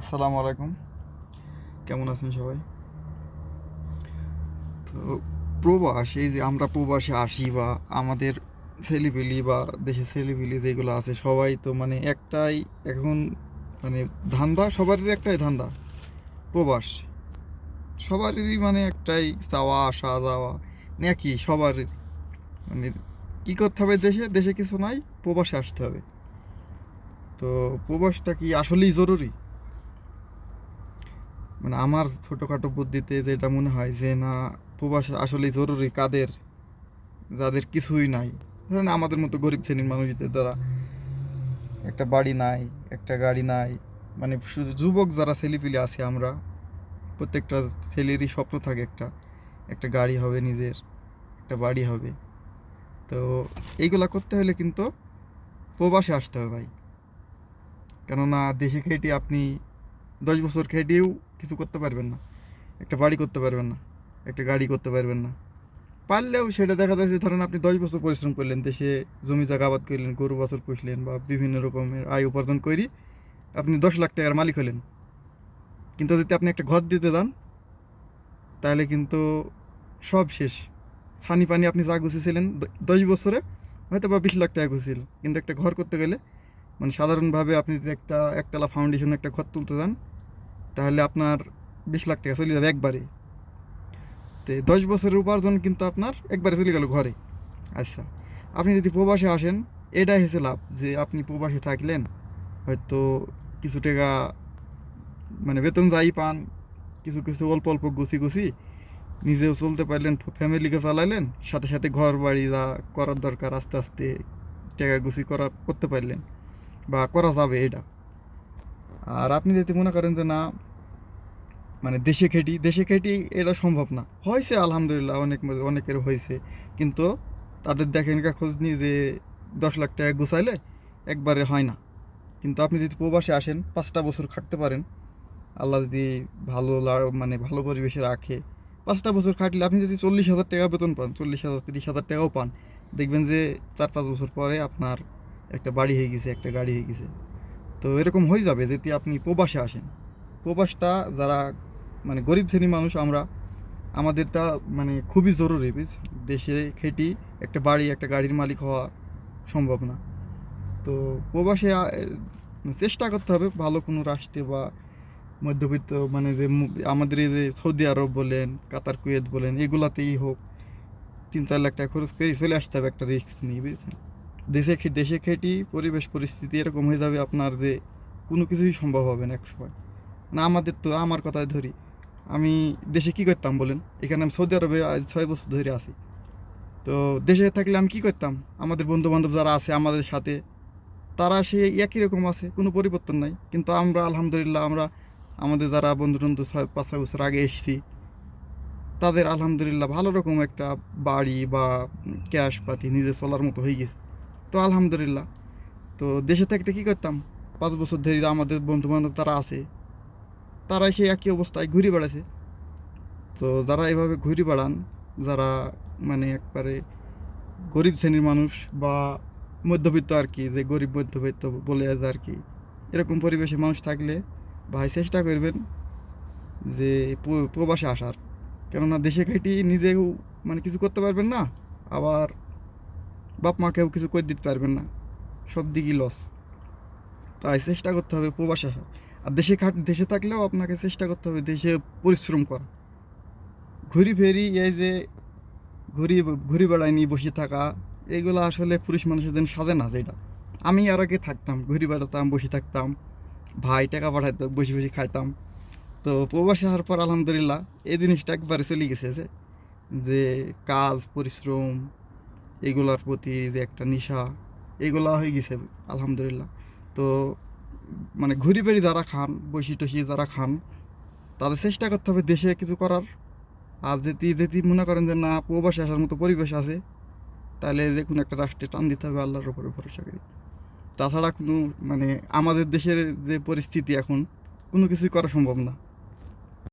আসসালামু আলাইকুম। কেমন আছেন সবাই? তো প্রবাস, এই যে আমরা প্রবাসে আসি বা আমাদের ছেলেপিলি বা দেশের ছেলেপিলি যেগুলো আছে, সবাই তো মানে একটাই এখন মানে ধান্দা, সবারই একটাই ধান্দা, প্রবাস। সবারই মানে একটাই চাওয়া, আসা, যাওয়া, নাকি সবারই মানে কী করতে হবে দেশে? দেশে কিছু নাই, প্রবাসে আসতে হবে। তো প্রবাসটা কি আসলেই জরুরি? মানে আমার ছোটোখাটো বুদ্ধিতে যেটা মনে হয় যে, না, প্রবাস আসলে জরুরি কাদের? যাদের কিছুই নাই। ধরেন আমাদের মতো গরিব শ্রেণির মানুষদের দ্বারা একটা বাড়ি নাই, একটা গাড়ি নাই মানে যুবক যারা ছেলেপিলে আছে আমরা, প্রত্যেকটা ছেলেরই স্বপ্ন থাকে একটা একটা গাড়ি হবে নিজের, একটা বাড়ি হবে। তো এইগুলা করতে হলে কিন্তু প্রবাসে আসতে হবে ভাই। কেননা দেশে খেটে আপনি দশ বছর খেটেও কিছু করতে পারবেন না। একটা বাড়ি করতে পারবেন না, একটা গাড়ি করতে পারবেন না। পারলেও সেটা দেখা যাচ্ছে, ধরেন আপনি দশ বছর পরিশ্রম করলেন, দেশে জমি জায়গা আবাদ করলেন, গরু বছর পুষলেন বা বিভিন্ন রকমের আয় উপার্জন করি আপনি দশ লাখ টাকার মালিক হলেন। কিন্তু যদি আপনি একটা ঘর দিতে যান, তাহলে কিন্তু সব শেষ। ছানি পানি আপনি যা গুছিয়েছিলেন দশ বছরে হয়তো বা বিশ লাখ টাকা গুছিয়েছিল। কিন্তু একটা ঘর করতে গেলে মানে সাধারণভাবে আপনি যদি একটা একতলা ফাউন্ডেশন একটা ঘর তুলতে যান তাহলে আপনার বিশ লাখ টাকা চলে যাবে একবারে। তো দশ বছরের উপার্জন কিন্তু আপনার একবারে চলে গেল ঘরে। আচ্ছা আপনি যদি প্রবাসে আসেন, এটাই হয়েছে লাভ যে আপনি প্রবাসে থাকলেন, হয়তো কিছু টাকা মানে বেতন যাই পান, কিছু কিছু অল্প অল্প গুছি গুছি নিজেও চলতে পারলেন, ফ্যামিলিকে চালাইলেন সাথে সাথে ঘর বাড়ি যা করার দরকার, আস্তে আস্তে টাকা গুছি করা, করতে পারলেন, বা করা যাবে এটা। আর আপনি যদি মনে করেন যে না মানে দেশে খেটি দেশে খেটি এটা সম্ভব না। হয়েছে, আলহামদুলিল্লাহ, অনেক অনেকের হয়েছে। কিন্তু তাদের দেখেন কা খোঁজ নিয়ে যে দশ লাখ টাকা গুছাইলে একবারে হয় না। কিন্তু আপনি যদি প্রবাসে আসেন, পাঁচটা বছর খাটতে পারেন। আল্লাহ যদি ভালো মানে ভালো পরিবেশে রাখে। পাঁচটা বছর খাটলে আপনি যদি চল্লিশ হাজার টাকা বেতন পান, চল্লিশ হাজার, তিরিশ হাজার টাকাও পান, দেখবেন যে চার পাঁচ বছর পরে আপনার একটা বাড়ি হয়ে গেছে, একটা গাড়ি হয়ে গেছে। তো এরকম হয়ে যাবে যদি আপনি প্রবাসে আসেন। প্রবাসটা যারা মানে গরিব শ্রেণির মানুষ আমরা, আমাদেরটা মানে খুবই জরুরি বুঝ দেশে খেটি, একটা বাড়ি, একটা গাড়ির মালিক হওয়া সম্ভব না। তো প্রবাসে চেষ্টা করতে হবে ভালো কোনো রাষ্ট্রে বা মধ্যবিত্ত মানে যে আমাদের এই যে সৌদি আরব বলেন, কাতার, কুয়েত বলেন, এগুলাতেই হোক, তিন চার লাখ টাকা খরচ করে চলে আসতে হবে একটা রিস্ক নিয়ে, বুঝছেন? দেশে দেশে খেটি, পরিবেশ, পরিস্থিতি এরকম হয়ে যাবে আপনার যে কোনো কিছুই সম্ভব হবে না এক সময় না, আমাদের তো, আমার কথাই ধরি, আমি দেশে কি করতাম বলেন? এখানে আমি সৌদি আরবে আজ ছয় বছর ধরে আছি। তো দেশে থাকলে আমি কি করতাম? আমাদের বন্ধু বান্ধব যারা আছে আমাদের সাথে, তারা সে একই রকম আছে, কোনো পরিবর্তন নাই। কিন্তু আমরা, আলহামদুলিল্লাহ, আমরা, আমাদের যারা বন্ধু বন্ধু ছয়, পাঁচ, ছয় বছর আগে এসেছি, তাদের আলহামদুলিল্লাহ ভালো রকম একটা বাড়ি বা ক্যাশ পাতি নিজে চলার মতো হয়ে গেছে। তো আলহামদুলিল্লাহ। তো দেশে থাকতে কী করতাম? পাঁচ বছর ধরে আমাদের বন্ধু বান্ধব তারা আছে তারা সেই একই অবস্থায় ঘুরে বেড়াছে তো যারা এভাবে ঘুরে বেড়ান, যারা মানে একবারে গরিব শ্রেণির মানুষ বা মধ্যবিত্ত আর কি, যে গরিব মধ্যবিত্ত বলে আছে আর কি, এরকম পরিবেশে মানুষ থাকলে ভাই চেষ্টা করবেন যে প্রবাসে আসার। কেননা দেশে খাইটি নিজেও মানে কিছু করতে পারবেন না, আবার বাপ মা কেউ কিছু করে দিতে পারবেন না। সব দিকই লস তাই চেষ্টা করতে হবে প্রবাসে আসার। আর দেশে খাট, দেশে থাকলেও আপনাকে চেষ্টা করতে হবে দেশে পরিশ্রম করা ঘুরি ফেরি, এই যে ঘুরি ঘুরি বেড়ায় নিয়ে বসে থাকা, এগুলো আসলে পুরুষ মানুষের জন্য সাজে না যেটা। আমি আর আগে থাকতাম, ঘুরি বেড়াতাম, বসে থাকতাম, ভাই টাকা পাঠাইতো, বসে বসে খাইতাম। তো প্রবাসে আসার পর আলহামদুলিল্লাহ, এই জিনিসটা একবারে চলে গেছে যে কাজ, পরিশ্রম এগুলার প্রতি যে একটা নেশা, এগুলা হয়ে গেছে, আলহামদুলিল্লাহ। তো মানে ঘুরি বেড়ি যারা খান বসি টসি যারা খান, তাদের চেষ্টা করতে হবে দেশে কিছু করার। আর যদি যদি মনে করেন যে, না, প্রবাসে আসার মতো পরিবেশ আছে তাহলে যে কোনো একটা রাষ্ট্রে টান দিতে হবে আল্লাহর উপরে ভরসা করি। তাছাড়া কোনো মানে আমাদের দেশের যে পরিস্থিতি এখন, কোনো কিছুই করা সম্ভব না।